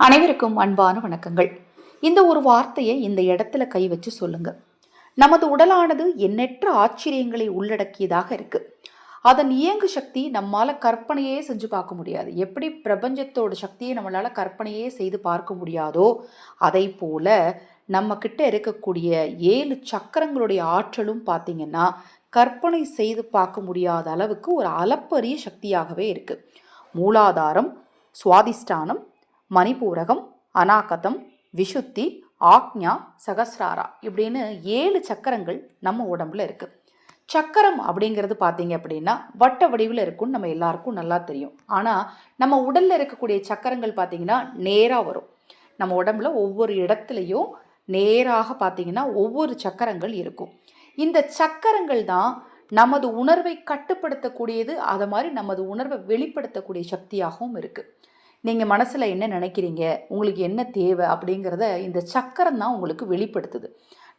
அனைவருக்கும் அன்பான வணக்கங்கள். இந்த ஒரு வார்த்தையை இந்த இடத்துல கை வச்சு சொல்லுங்க. நமது உடலானது எண்ணற்ற ஆச்சரியங்களை உள்ளடக்கியதாக இருக்கு. அதன் இயங்கு சக்தி நம்மால் கற்பனையே செஞ்சு பார்க்க முடியாது. எப்படி பிரபஞ்சத்தோட சக்தியை நம்மளால் கற்பனையே செய்து பார்க்க முடியாதோ அதை போல நம்ம கிட்ட இருக்கக்கூடிய ஏழு சக்கரங்களுடைய ஆற்றலும் பார்த்தீங்கன்னா கற்பனை செய்து பார்க்க முடியாத அளவுக்கு ஒரு அளப்பரிய சக்தியாகவே இருக்கு. மூலாதாரம் சுவாதிஷ்டானம் மணிப்பூரகம் அநாகதம் விஷுத்தி ஆக்ஞா சகசிராரா இப்படின்னு ஏழு சக்கரங்கள் நம்ம உடம்புல இருக்குது சக்கரம் அப்படிங்கிறது பார்த்தீங்க அப்படின்னா வட்ட வடிவில் இருக்கும்னு நம்ம எல்லாருக்கும் நல்லா தெரியும். ஆனால் நம்ம உடலில் இருக்கக்கூடிய சக்கரங்கள் பார்த்தீங்கன்னா நேராக வரும். நம்ம உடம்புல ஒவ்வொரு இடத்துலையும் நேராக பார்த்தீங்கன்னா ஒவ்வொரு சக்கரங்கள் இருக்கும். இந்த சக்கரங்கள் தான் நமது உணர்வை கட்டுப்படுத்தக்கூடியது அதை மாதிரி நமது உணர்வை வெளிப்படுத்தக்கூடிய சக்தியாகவும் இருக்குது நீங்கள் மனசில் என்ன நினைக்கிறீங்க? உங்களுக்கு என்ன தேவை? அப்படிங்கிறத இந்த சக்கரம் தான் உங்களுக்கு வெளிப்படுத்துது.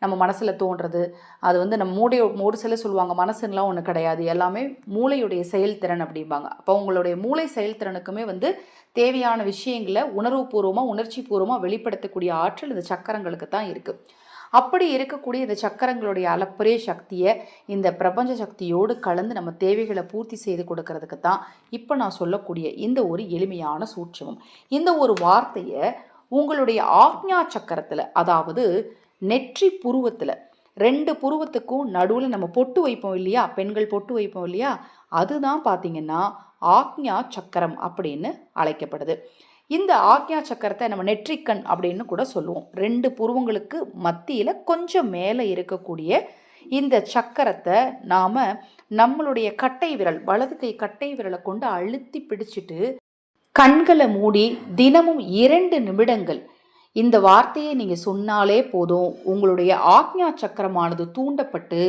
நம்ம மனசில் தோன்றது. அது வந்து நம்ம மூடைய ஒரு சில சொல்லுவாங்க மனசுலாம் ஒன்று கிடையாது. எல்லாமே மூளையுடைய செயல்திறன் அப்படிம்பாங்க. அப்போ உங்களுடைய மூளை செயல்திறனுக்குமே வந்து தேவையான விஷயங்களை உணர்வுபூர்வமாக உணர்ச்சி பூர்வமாக வெளிப்படுத்தக்கூடிய ஆற்றல் இந்த சக்கரங்களுக்கு தான் இருக்குது அப்படி இருக்கக்கூடிய இந்த சக்கரங்களுடைய அளப்பரிய சக்தியை இந்த பிரபஞ்ச சக்தியோடு கலந்து நம்ம தேவைகளை பூர்த்தி செய்து கொடுக்கறதுக்கு தான் இப்போ நான் சொல்லக்கூடிய இந்த ஒரு எளிமையான சூட்சமம். இந்த ஒரு வார்த்தையை உங்களுடைய ஆக்ஞா சக்கரத்தில் அதாவது நெற்றி புருவத்தில் ரெண்டு புருவத்துக்கும் நடுவில் நம்ம பொட்டு வைப்போம் இல்லையா? பெண்கள் பொட்டு வைப்போம் இல்லையா? அதுதான் பார்த்திங்கன்னா ஆக்ஞா சக்கரம் அப்படின்னு அழைக்கப்படுது. இந்த ஆக்ஞா சக்கரத்தை நம்ம நெற்றிக்கண் அப்படின்னு கூட சொல்லுவோம். ரெண்டு புருவங்களுக்கு மத்தியில் கொஞ்சம் மேலே இருக்கக்கூடிய இந்த சக்கரத்தை நாம் நம்மளுடைய கட்டை விரல் வலது கை கட்டை விரலை கொண்டு அழுத்தி பிடிச்சிட்டு கண்களை மூடி தினமும் இரண்டு நிமிடங்கள் இந்த வார்த்தையை நீங்கள் சொன்னாலே போதும். உங்களுடைய ஆக்ஞா சக்கரமானது தூண்டப்பட்டு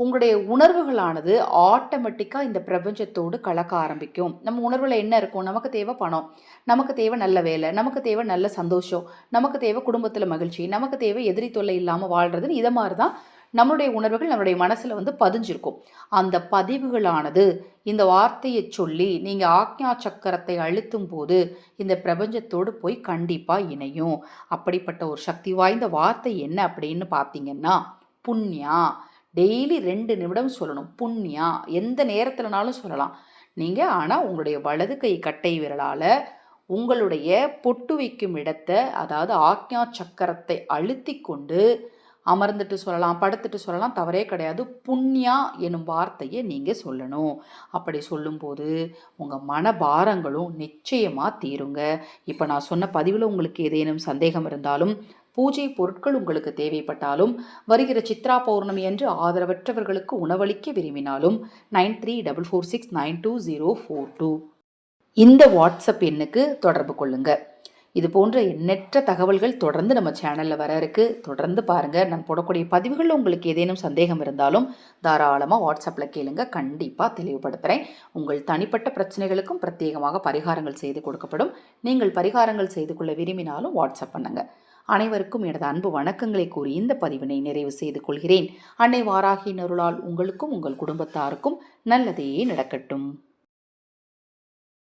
உங்களுடைய உணர்வுகளானது ஆட்டோமேட்டிக்காக இந்த பிரபஞ்சத்தோடு கலக்க ஆரம்பிக்கும். நம்ம உணர்வில் என்ன இருக்கும் நமக்கு தேவை பணம் நமக்கு தேவை நல்ல வேலை நமக்கு தேவை நல்ல சந்தோஷம் நமக்கு தேவை குடும்பத்தில் மகிழ்ச்சி நமக்கு தேவை எதிரி தொல்லை இல்லாமல் வாழ்கிறதுன்னு இதை மாதிரி தான் நம்மளுடைய உணர்வுகள் நம்மளுடைய மனசில் வந்து பதிஞ்சிருக்கும். அந்த பதிவுகளானது இந்த வார்த்தையை சொல்லி நீங்கள் ஆக்ஞா சக்கரத்தை அழுத்தும் போது இந்த பிரபஞ்சத்தோடு போய் கண்டிப்பாக இணையும். அப்படிப்பட்ட ஒரு சக்தி வாய்ந்த வார்த்தை என்ன அப்படின்னு பார்த்தீங்கன்னா புண்ணியா? டெய்லி ரெண்டு நிமிடம் சொல்லணும். புண்ணியா? எந்த நேரத்துலனாலும் சொல்லலாம். நீங்கள் ஆனால் உங்களுடைய வலது கை கட்டை விரலால் உங்களுடைய பொட்டு வைக்கும் இடத்தை அதாவது ஆக்ஞா சக்கரத்தை அழுத்தி கொண்டு அமர்ந்துட்டு சொல்லலாம் படுத்துட்டு சொல்லலாம். தவறே கிடையாது. புண்ணியா எனும் வார்த்தையை நீங்கள் சொல்லணும். அப்படி சொல்லும்போது உங்கள் மன பாரங்களும் நிச்சயமாக தீருங்க. இப்போ நான் சொன்ன பதிவில் உங்களுக்கு ஏதேனும் சந்தேகம் இருந்தாலும் பூஜை பொருட்கள் உங்களுக்கு தேவைப்பட்டாலும் வருகிற சித்ரா பௌர்ணமி என்று ஆதரவற்றவர்களுக்கு உணவளிக்க விரும்பினாலும் nine three double four six nine two zero four two. இந்த வாட்ஸ்அப் எண்ணுக்கு தொடர்பு கொள்ளுங்க. இது போன்ற எண்ணற்ற தகவல்கள் தொடர்ந்து நம்ம சேனலில் வர இருக்கு. தொடர்ந்து பாருங்கள் நான் போடக்கூடிய பதிவுகளில் உங்களுக்கு ஏதேனும் சந்தேகம் இருந்தாலும் தாராளமாக வாட்ஸ்அப்பில் கேளுங்க. கண்டிப்பாக தெளிவுபடுத்துகிறேன் உங்கள் தனிப்பட்ட பிரச்சனைகளுக்கும் பிரத்யேகமாக பரிகாரங்கள் செய்து கொடுக்கப்படும். நீங்கள் பரிகாரங்கள் செய்து கொள்ள விரும்பினாலும் வாட்ஸ்அப் பண்ணுங்கள் அனைவருக்கும் எனது அன்பு வணக்கங்களை கூறி இந்த பதிவினை நிறைவு செய்து கொள்கிறேன். அன்னை வாராகி நருளால் உங்களுக்கும் உங்கள் குடும்பத்தாருக்கும் நல்லதே நடக்கட்டும்.